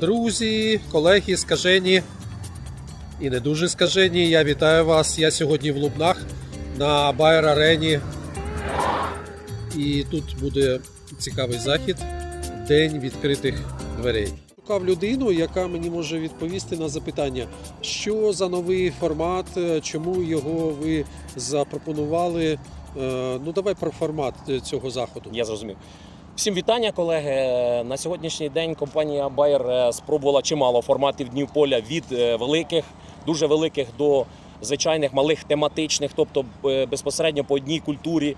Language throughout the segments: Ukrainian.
Друзі, колеги, скажені і не дуже скажені. Я вітаю вас. Я сьогодні в Лубнах на Байер Арені. І тут буде цікавий захід День відкритих дверей. Шукав людину, яка мені може відповісти на запитання, що за новий формат, е, чому його ви запропонували. Е, Ну, давай про формат е, цього заходу. Я зрозумів. Всім вітання, колеги. На сьогоднішній день компанія Bayer е, спробувала чимало форматів днів поля від е, великих, дуже великих до звичайних малих тематичних, тобто е, безпосередньо по одній культурі.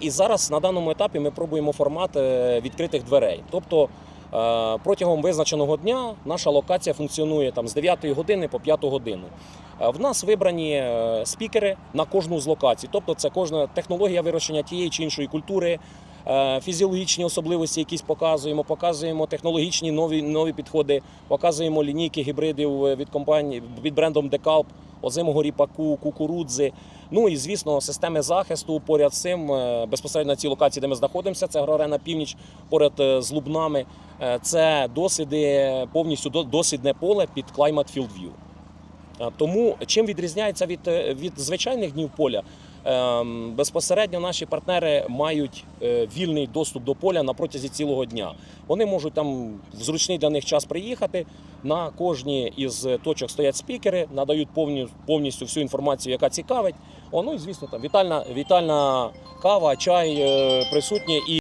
І зараз на даному етапі ми пробуємо формат відкритих дверей. Тобто протягом визначеного дня наша локація функціонує там з 9 години по 5 годину. В нас вибрані спікери на кожну з локацій, тобто це кожна технологія вирощення тієї чи іншої культури, фізіологічні особливості, якісь показуємо, показуємо технологічні нові, нові підходи, показуємо лінійки гібридів е, від компанії від брендом Декалп, озимого ріпаку, кукурудзи. Ну і звісно, системи захисту поряд з цим е, безпосередньо на цій локації, де ми знаходимося, це Грорена Північ, поряд е, з Лубнами. Е, Це досвіди повністю до- дослідне поле під Climate Field View. Е, Тому чим відрізняється від, е, від звичайних днів поля? Ем, Безпосередньо наші партнери мають е, вільний доступ до поля на протязі цілого дня. Вони можуть там в зручний для них час приїхати. На кожній із точок стоять спікери, надають повні, повністю всю інформацію, яка цікавить. О, ну і звісно, там вітальна, вітальна кава, чай е, присутні і